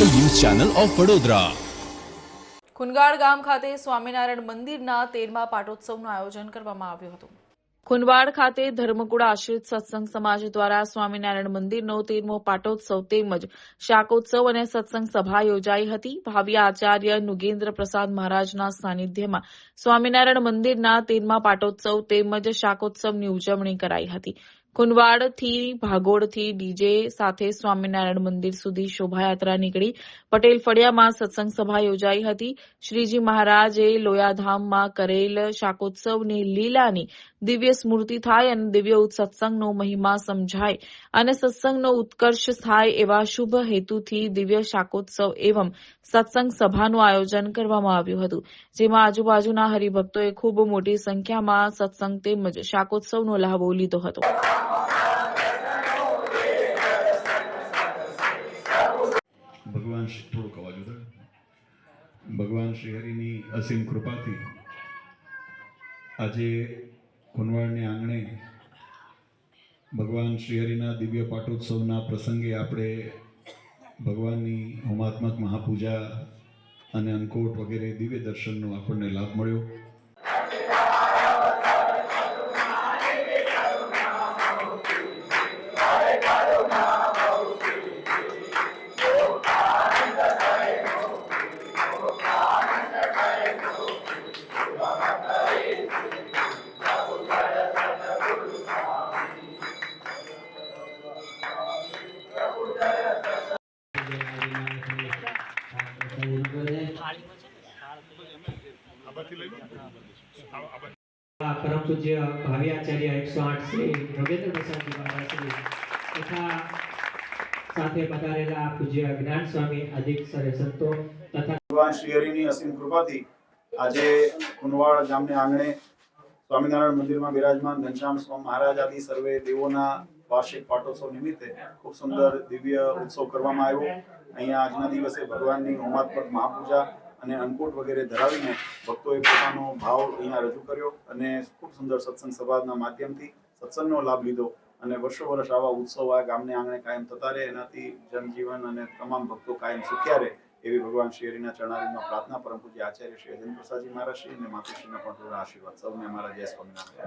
Channel of Vadodara. ખુનગાડ ગામ ખાતે સ્વામિનારાયણ મંદિરના તેરમા પાટોત્સવનું આયોજન કરવામાં આવ્યું હતું. ખુનવાડ ખાતે ધર્મકુળ આશ્રિત સત્સંગ સમાજ દ્વારા સ્વામિનારાયણ મંદિરનો તેરમો પાટોત્સવ તેમજ શાકોત્સવ અને સત્સંગ સભા યોજાઈ હતી. ભાવિ આચાર્ય નુગેન્દ્ર પ્રસાદ મહારાજના સાનિધ્યમાં સ્વામિનારાયણ મંદિરના તેરમા પાટોત્સવ તેમજ શાકોત્સવની ઉજવણી કરાઈ હતી. કુંડવાડથી ભાગોળથી ડીજે સાથે સ્વામિનારાયણ મંદિર સુધી શોભાયાત્રા નીકળી. પટેલ ફળિયામાં સત્સંગ સભા યોજાઈ હતી. શ્રીજી મહારાજે લોયાધામમાં કરેલ શાકોત્સવની લીલાની દિવ્ય સ્મૃતિ થાય અને દિવ્ય સત્સંગનો મહિમા સમજાય અને સત્સંગનો ઉત્કર્ષ થાય એવા શુભ હેતુથી દિવ્ય શાકોત્સવ એવં સત્સંગ સભાનું આયોજન કરવામાં આવ્યું હતું. જેમાં આજુબાજુના હરિભક્તોએ ખૂબ મોટી સંખ્યામાં સત્સંગ તેમજ શાકોત્સવનો લાભો લીધો હતો. શ્રી થોડુંક અવાજ ઉધર ભગવાન શ્રી હરિની અસીમ કૃપાથી આજે કુનવાડને આંગણે ભગવાન શ્રી હરિના દિવ્ય પાટોત્સવના પ્રસંગે આપણે ભગવાનની હોમાત્મક મહાપૂજા અને અંકોટ વગેરે દિવ્ય દર્શનનો આપણને લાભ મળ્યો. પરમ પૂજ્ય ભાવિ આચાર્ય એકસો આઠ શ્રી યોગેન્દ્ર પ્રસાદજી મહારાજ શ્રી તથા સાથે પધારેલા પૂજ્ય જ્ઞાન સ્વામી અધિક સરે સંતો તથા ભગવાન શ્રી હરિની અસીમ કૃપાથી આજે કુનવાડ ગામને આંગણે સ્વામિનારાયણ મંદિરમાં બિરાજમાન ઘનશ્યામ સ્વામી મહારાજ આદિ સર્વે દેવોના વાર્ષિક પાટોત્સવ નિમિત્તે ખૂબ સુંદર દિવ્ય ઉત્સવ કરવામાં આવ્યો. અહીંયા આજના દિવસે ભગવાનની હોમાત્મક મહાપૂજા અને અંકુટ વગેરે ધરાવીને ભક્તોએ પોતાનો ભાવ અહીંયા રજૂ કર્યો અને ખૂબ સુંદર સત્સંગ સભાના માધ્યમથી સત્સંગનો લાભ લીધો અને વર્ષો વર્ષ આવા ઉત્સવ આ ગામને આંગણે કાયમ થતા રહે, એનાથી જનજીવન અને તમામ ભક્તો કાયમ સુખ્યા રહે એવી ભગવાન શ્રી હરિના ચરણારીમાં પ્રાર્થના પરમ પૂજ્ય આચાર્ય શ્રી અજેન્દ્ર પ્રસાદજી મહારાજ શ્રી અને માતુશ્રીના પણ આશીર્વાદ. સૌને અમારા જય સ્વામિનારાયણ.